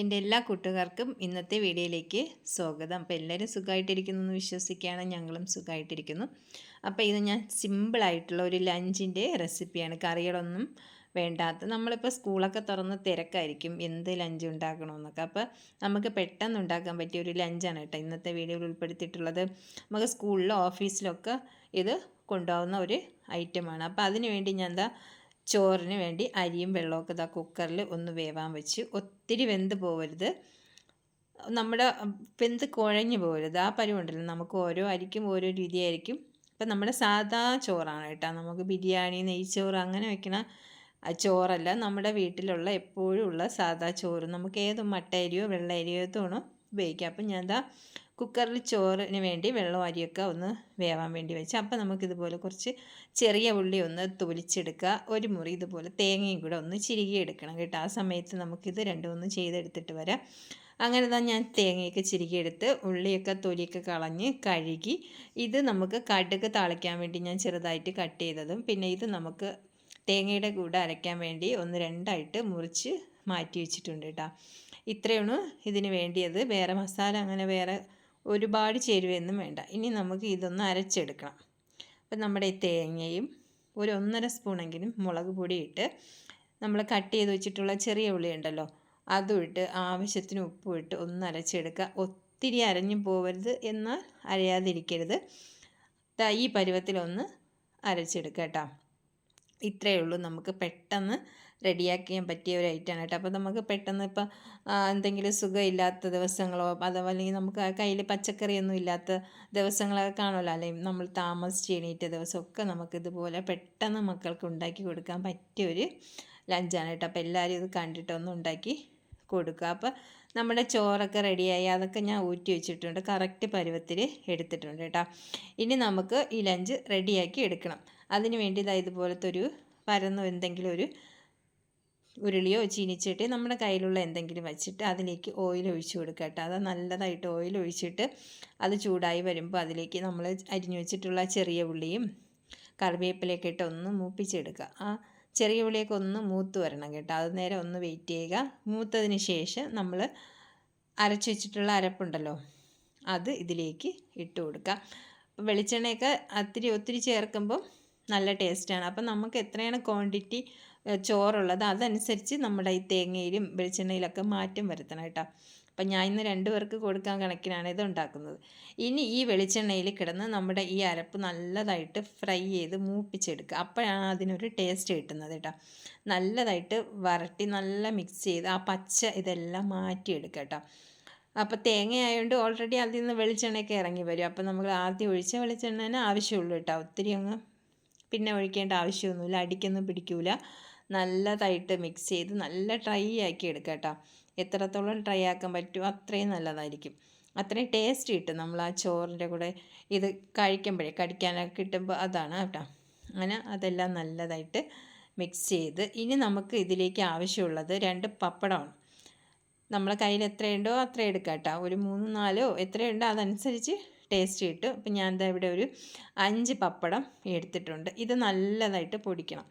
എന്റെ എല്ലാ കൂട്ടുകാർക്കും ഇന്നത്തെ വീഡിയോയിലേക്ക് സ്വാഗതം. അപ്പോൾ എല്ലാവരും സുഖമായിട്ടിരിക്കുന്നു എന്ന് വിശ്വസിക്കുകയാണ്. ഞങ്ങളും സുഖമായിട്ടിരിക്കുന്നു. അപ്പോൾ ഇത് ഞാൻ സിമ്പിളായിട്ടുള്ള ഒരു ലഞ്ചിന്റെ റെസിപ്പിയാണ് കറികളൊന്നും വേണ്ടാത്ത നമ്മളിപ്പോൾ സ്കൂളൊക്കെ തുറന്ന് തിരക്കായിരിക്കും. എന്ത് ലഞ്ച് ഉണ്ടാക്കണമെന്നൊക്കെ. അപ്പോൾ നമുക്ക് പെട്ടെന്ന് ഉണ്ടാക്കാൻ പറ്റിയ ഒരു ലഞ്ചാണ് കേട്ടോ ഇന്നത്തെ വീഡിയോയിൽ ഉൾപ്പെടുത്തിയിട്ടുള്ളത്. നമുക്ക് സ്കൂളിലോ ഓഫീസിലൊക്കെ ഇത് കൊണ്ടുപോകുന്ന ഒരു ഐറ്റമാണ് അപ്പോൾ അതിനുവേണ്ടി ഞാൻ എന്താ ചോറിന് വേണ്ടി അരിയും വെള്ളമൊക്കെ ഇതാ കുക്കറിൽ ഒന്ന് വേവാൻ വെച്ച്. ഒത്തിരി വെന്ത് പോകരുത് നമ്മുടെ വെന്ത് കുഴഞ്ഞു പോകരുത് ആ പരിവുണ്ടല്ലോ നമുക്ക് ഓരോ അരിക്കും ഓരോ രീതിയായിരിക്കും. ഇപ്പം നമ്മുടെ സാധാ ചോറാണ് കേട്ടോ. നമുക്ക് ബിരിയാണി നെയ്ച്ചോറ് അങ്ങനെ വയ്ക്കണ ചോറല്ല. നമ്മുടെ വീട്ടിലുള്ള എപ്പോഴും ഉള്ള സാധാ ചോറ്. നമുക്ക് ഏത് മട്ട അരിയോ വെള്ള അരിയോ തോണോ ഉപയോഗിക്കാം. അപ്പം ഞാൻ എന്താ കുക്കറിൽ ചോറിന് വേണ്ടി വെള്ളം അരിയൊക്കെ ഒന്ന് വേവാൻ വേണ്ടി വെച്ച് അപ്പം നമുക്കിതുപോലെ കുറച്ച് ചെറിയ ഉള്ളി ഒന്ന് തൊലിച്ചെടുക്കുക. ഒരു മുറി ഇതുപോലെ തേങ്ങയും കൂടെ ഒന്ന് ചിരുകി എടുക്കണം കേട്ടോ. ആ സമയത്ത് നമുക്കിത് രണ്ടും ഒന്ന് ചെയ്തെടുത്തിട്ട് വരാം. അങ്ങനെ തന്നെ ഞാൻ തേങ്ങയൊക്കെ ചിരുകിയെടുത്ത് ഉള്ളിയൊക്കെ തൊലിയൊക്കെ കളഞ്ഞ് കഴുകി ഇത് നമുക്ക് കടുക് താളിക്കാൻ വേണ്ടി ഞാൻ ചെറുതായിട്ട് കട്ട് ചെയ്തതും പിന്നെ ഇത് നമുക്ക് തേങ്ങയുടെ കൂടെ അരയ്ക്കാൻ വേണ്ടി ഒന്ന് രണ്ടായിട്ട് മുറിച്ച് മാറ്റി വെച്ചിട്ടുണ്ട് കേട്ടോ. ഇത്രയാണ് ഇതിന് വേണ്ടിയത്. വേറെ മസാല അങ്ങനെ വേറെ ഒരുപാട് ചേരുവയൊന്നും വേണ്ട. ഇനി നമുക്ക് ഇതൊന്ന് അരച്ചെടുക്കണം. അപ്പം നമ്മുടെ ഈ തേങ്ങയും ഒരു ഒന്നര സ്പൂണെങ്കിലും മുളക് പൊടി ഇട്ട് നമ്മൾ കട്ട് ചെയ്ത് വെച്ചിട്ടുള്ള ചെറിയ ഉള്ളി ഉണ്ടല്ലോ അതും ഇട്ട് ആവശ്യത്തിന് ഉപ്പും ഇട്ട് ഒന്ന് അരച്ചെടുക്കുക. ഒത്തിരി അരഞ്ഞു പോകരുത് എന്നാൽ അരയാതിരിക്കരുത്. ഈ പരുവത്തിലൊന്ന് അരച്ചെടുക്കുക കേട്ടോ. ഇത്രയേ ഉള്ളൂ. നമുക്ക് പെട്ടെന്ന് റെഡിയാക്കിയാൻ പറ്റിയ ഒരു ഐറ്റമാണ് കേട്ടോ. അപ്പോൾ നമുക്ക് പെട്ടെന്ന് ഇപ്പം എന്തെങ്കിലും സുഖമില്ലാത്ത ദിവസങ്ങളോ അഥവാ അല്ലെങ്കിൽ നമുക്ക് കയ്യിൽ പച്ചക്കറിയൊന്നും ഇല്ലാത്ത ദിവസങ്ങളൊക്കെ കാണുമല്ലോ. അല്ലെങ്കിൽ നമ്മൾ താമസിച്ച് എണീറ്റ ദിവസമൊക്കെ നമുക്കിതുപോലെ പെട്ടെന്ന് മക്കൾക്ക് ഉണ്ടാക്കി കൊടുക്കാൻ പറ്റിയ ഒരു ലഞ്ചാണ് കേട്ടോ. അപ്പോൾ എല്ലാവരും ഇത് കണ്ടിട്ടൊന്നും ഉണ്ടാക്കി കൊടുക്കുക. അപ്പോൾ നമ്മുടെ ചോറൊക്കെ റെഡിയായി അതൊക്കെ ഞാൻ ഊറ്റി വെച്ചിട്ടുണ്ട്. കറക്റ്റ് പരുവത്തിൽ എടുത്തിട്ടുണ്ട് കേട്ടോ. ഇനി നമുക്ക് ഈ ലഞ്ച് റെഡിയാക്കി എടുക്കണം. അതിന് വേണ്ടി ഇതാ ഇതുപോലത്തെ ഒരു പരന്നു എന്തെങ്കിലും ഒരു ഉരുളിയോ ചീനിച്ചട്ടി നമ്മുടെ കയ്യിലുള്ള എന്തെങ്കിലും വെച്ചിട്ട് അതിലേക്ക് ഓയിൽ ഒഴിച്ച് കൊടുക്കുക കേട്ടോ. അത് നല്ലതായിട്ട് ഓയിൽ ഒഴിച്ചിട്ട് അത് ചൂടായി വരുമ്പോൾ അതിലേക്ക് നമ്മൾ അരിഞ്ഞു വെച്ചിട്ടുള്ള ചെറിയ ഉള്ളിയും കറിവേപ്പിലയൊക്കെ ഇട്ട് ഒന്ന് മൂപ്പിച്ചെടുക്കുക. ആ ചെറിയ ഉള്ളിയൊക്കെ ഒന്ന് മൂത്ത് വരണം കേട്ടോ. അത് നേരെ ഒന്ന് വെയിറ്റ് ചെയ്യുക. മൂത്തതിന് ശേഷം നമ്മൾ അരച്ചു വെച്ചിട്ടുള്ള അരപ്പുണ്ടല്ലോ അത് ഇതിലേക്ക് ഇട്ട് കൊടുക്കുക. വെളിച്ചെണ്ണയൊക്കെ ഒത്തിരി ഒത്തിരി ചേർക്കുമ്പോൾ നല്ല ടേസ്റ്റാണ്. അപ്പം നമുക്ക് എത്രയാണ് ക്വാണ്ടിറ്റി ചോറുള്ളത് അതനുസരിച്ച് നമ്മുടെ ഈ തേങ്ങയിലും വെളിച്ചെണ്ണയിലൊക്കെ മാറ്റം വരുത്തണം കേട്ടോ. അപ്പം ഞാൻ ഇന്ന് രണ്ട് പേർക്ക് കൊടുക്കാൻ കണക്കിനാണ് ഇത് ഉണ്ടാക്കുന്നത്. ഇനി ഈ വെളിച്ചെണ്ണയിൽ കിടന്ന് നമ്മുടെ ഈ അരപ്പ് നല്ലതായിട്ട് ഫ്രൈ ചെയ്ത് മൂപ്പിച്ചെടുക്കുക. അപ്പോഴാണ് അതിനൊരു ടേസ്റ്റ് കിട്ടുന്നത് കേട്ടോ. നല്ലതായിട്ട് വരട്ടി നല്ല മിക്സ് ചെയ്ത് ആ പച്ച ഇതെല്ലാം മാറ്റിയെടുക്കുക കേട്ടോ. അപ്പോൾ തേങ്ങ ആയതുകൊണ്ട് ഓൾറെഡി അതിൽ നിന്ന് വെളിച്ചെണ്ണയൊക്കെ ഇറങ്ങി വരും. അപ്പോൾ നമ്മൾ ആദ്യം ഒഴിച്ച വെളിച്ചെണ്ണേനെ ആവശ്യമുള്ളൂ കേട്ടോ. ഒത്തിരി അങ്ങ് പിന്നെ ഒഴിക്കേണ്ട ആവശ്യമൊന്നുമില്ല അടിക്കൊന്നും പിടിക്കൂല. നല്ലതായിട്ട് മിക്സ് ചെയ്ത് നല്ല ഡ്രൈ ആക്കി എടുക്കുക കേട്ടോ. എത്രത്തോളം ഡ്രൈ ആക്കാൻ പറ്റുമോ അത്രയും നല്ലതായിരിക്കും. അത്രയും ടേസ്റ്റ് കിട്ടും നമ്മൾ ആ ചോറിന്റെ കൂടെ ഇത് കഴിക്കുമ്പോഴേ കടിക്കാനൊക്കെ കിട്ടുമ്പോൾ അതാണ് കേട്ടോ. അങ്ങനെ അതെല്ലാം നല്ലതായിട്ട് മിക്സ് ചെയ്ത് ഇനി നമുക്ക് ഇതിലേക്ക് ആവശ്യമുള്ളത് രണ്ട് പപ്പടമാണ്. നമ്മളെ കയ്യിൽ എത്രയുണ്ടോ അത്ര എടുക്കാം കേട്ടോ. ഒരു മൂന്ന് നാലോ എത്രയുണ്ടോ അതനുസരിച്ച് ടേസ്റ്റ് കിട്ടും അപ്പം ഞാൻ എന്താ ഇവിടെ ഒരു അഞ്ച് പപ്പടം എടുത്തിട്ടുണ്ട്. ഇത് നല്ലതായിട്ട് പൊടിക്കണം.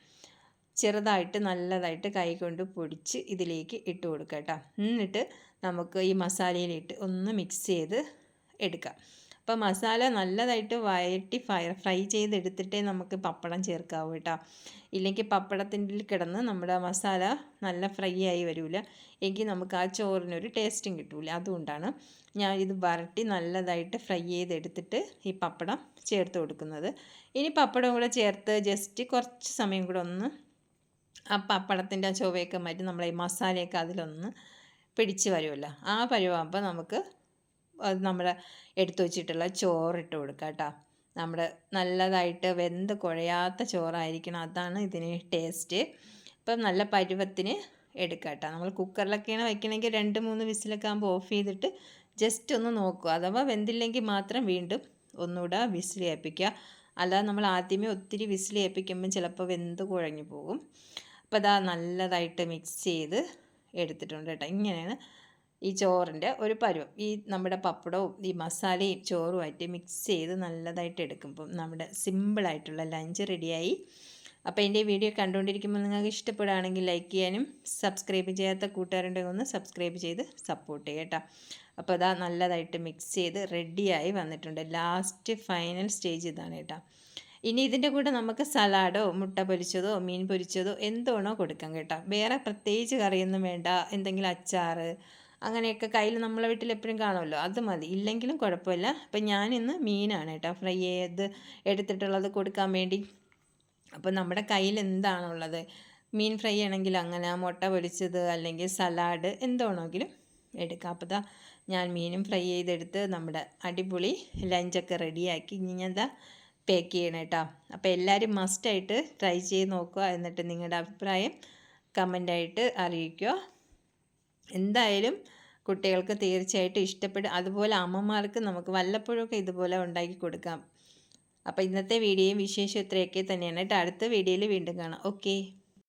ചെറുതായിട്ട് നല്ലതായിട്ട് കൈ കൊണ്ട് പൊടിച്ച് ഇതിലേക്ക് ഇട്ട് കൊടുക്കുക കേട്ടോ. എന്നിട്ട് നമുക്ക് ഈ മസാലയിലിട്ട് ഒന്ന് മിക്സ് ചെയ്ത് എടുക്കാം. അപ്പോൾ മസാല നല്ലതായിട്ട് വയറ്റി ഫ്രൈ ഫ്രൈ ചെയ്തെടുത്തിട്ടേ നമുക്ക് പപ്പടം ചേർക്കാവൂ കേട്ടോ. ഇല്ലെങ്കിൽ പപ്പടത്തിന്റെ കിടന്ന് നമ്മുടെ മസാല നല്ല ഫ്രൈ ആയി വരില്ല എങ്കിൽ നമുക്ക് ആ ചോറിനൊരു ടേസ്റ്റും കിട്ടില്ല അതുകൊണ്ടാണ് ഞാൻ ഇത് വരട്ടി നല്ലതായിട്ട് ഫ്രൈ ചെയ്തെടുത്തിട്ട് ഈ പപ്പടം ചേർത്ത് കൊടുക്കുന്നത്. ഇനി പപ്പടം കൂടെ ചേർത്ത് ജസ്റ്റ് കുറച്ച് സമയം കൂടെ ഒന്ന് ആ പപ്പടത്തിന്റെ ആ ചുവയൊക്കെ മാറ്റി നമ്മൾ ഈ മസാലയൊക്കെ അതിലൊന്ന് പിടിച്ച് വരുമല്ലോ. ആ പരുവാകുമ്പോൾ നമുക്ക് അത് നമ്മൾ എടുത്തു വെച്ചിട്ടുള്ള ചോറിട്ട് കൊടുക്കുക കേട്ടോ നമ്മൾ നല്ലതായിട്ട് വെന്ത് കുഴയാത്ത ചോറായിരിക്കണം. അതാണ് ഇതിന് ടേസ്റ്റ്. ഇപ്പം നല്ല പരുവത്തിന് എടുക്കുക കേട്ടോ നമ്മൾ കുക്കറിലൊക്കെയാണ് വയ്ക്കണമെങ്കിൽ രണ്ട് മൂന്ന് വിസിലൊക്കെ ആകുമ്പോൾ ഓഫ് ചെയ്തിട്ട് ജസ്റ്റ് ഒന്ന് നോക്കുക അഥവാ വെന്തില്ലെങ്കിൽ മാത്രം വീണ്ടും ഒന്നുകൂടെ വിസിൽ ഏൽപ്പിക്കുക. അല്ലാതെ നമ്മൾ ആദ്യമേ ഒത്തിരി വിസിൽ ഏൽപ്പിക്കുമ്പം ചിലപ്പോൾ വെന്ത് കുഴഞ്ഞു പോകും. അപ്പോൾ അതാ നല്ലതായിട്ട് മിക്സ് ചെയ്ത് എടുത്തിട്ടുണ്ട് കേട്ടോ ഇങ്ങനെയാണ് ഈ ചോറിന്റെ ഒരു പരുവം. ഈ നമ്മുടെ പപ്പടവും ഈ മസാലയും ചോറുമായിട്ട് മിക്സ് ചെയ്ത് നല്ലതായിട്ട് എടുക്കുമ്പം നമ്മുടെ സിമ്പിളായിട്ടുള്ള ലഞ്ച് റെഡിയായി അപ്പോൾ എന്റെ വീഡിയോ കണ്ടുകൊണ്ടിരിക്കുമ്പോൾ നിങ്ങൾക്ക് ഇഷ്ടപ്പെടുകയാണെങ്കിൽ ലൈക്ക് ചെയ്യാനും സബ്സ്ക്രൈബ് ചെയ്യാത്ത കൂട്ടുകാരുണ്ടെങ്കിൽ ഒന്ന് സബ്സ്ക്രൈബ് ചെയ്ത് സപ്പോർട്ട് ചെയ്യട്ടോ അപ്പോൾ അതാ നല്ലതായിട്ട് മിക്സ് ചെയ്ത് റെഡിയായി വന്നിട്ടുണ്ട്. ലാസ്റ്റ് ഫൈനൽ സ്റ്റേജ് ഇതാണ് കേട്ടോ. ഇനി ഇതിന്റെ കൂടെ നമുക്ക് സലാഡോ മുട്ട പൊരിച്ചതോ മീൻ പൊരിച്ചതോ എന്തോണോ കൊടുക്കാം കേട്ടോ. വേറെ പ്രത്യേകിച്ച് കറിയൊന്നും വേണ്ട. എന്തെങ്കിലും അച്ചാറ് അങ്ങനെയൊക്കെ കയ്യിൽ നമ്മളെ വീട്ടിൽ എപ്പോഴും കാണുമല്ലോ അത് മതി. ഇല്ലെങ്കിലും കുഴപ്പമില്ല. അപ്പം ഞാനിന്ന് മീനാണ് കേട്ടോ. ഫ്രൈ ചെയ്ത് എടുത്തിട്ടുള്ളത് കൊടുക്കാൻ വേണ്ടി. അപ്പോൾ നമ്മുടെ കയ്യിൽ എന്താണുള്ളത്? മീൻ ഫ്രൈ ആണെങ്കിൽ അങ്ങനെ മുട്ട പൊരിച്ചത് അല്ലെങ്കിൽ സലാഡ് എന്താണെങ്കിലും എടുക്കാം. അപ്പോൾ ഞാൻ മീനും ഫ്രൈ ചെയ്തെടുത്ത് നമ്മുടെ അടിപൊളി ലഞ്ചൊക്കെ റെഡിയാക്കി ഇനി ഞാൻ എന്താ പാക്ക് ചെയ്യണം കേട്ടോ. അപ്പോൾ എല്ലാവരും മസ്റ്റായിട്ട് ട്രൈ ചെയ്ത് നോക്കുക എന്നിട്ട് നിങ്ങളുടെ അഭിപ്രായം കമന്റായിട്ട് അറിയിക്കുക. എന്തായാലും കുട്ടികൾക്ക് തീർച്ചയായിട്ടും ഇഷ്ടപ്പെടും. അതുപോലെ അമ്മമാർക്ക് നമുക്ക് വല്ലപ്പോഴൊക്കെ ഇതുപോലെ ഉണ്ടാക്കി കൊടുക്കാം. അപ്പോൾ ഇന്നത്തെ വീഡിയോയും വിശേഷം ഇത്രയൊക്കെ തന്നെയാണ്. കേട്ടോ അടുത്ത വീഡിയോയിൽ വീണ്ടും കാണാം. ഓക്കെ.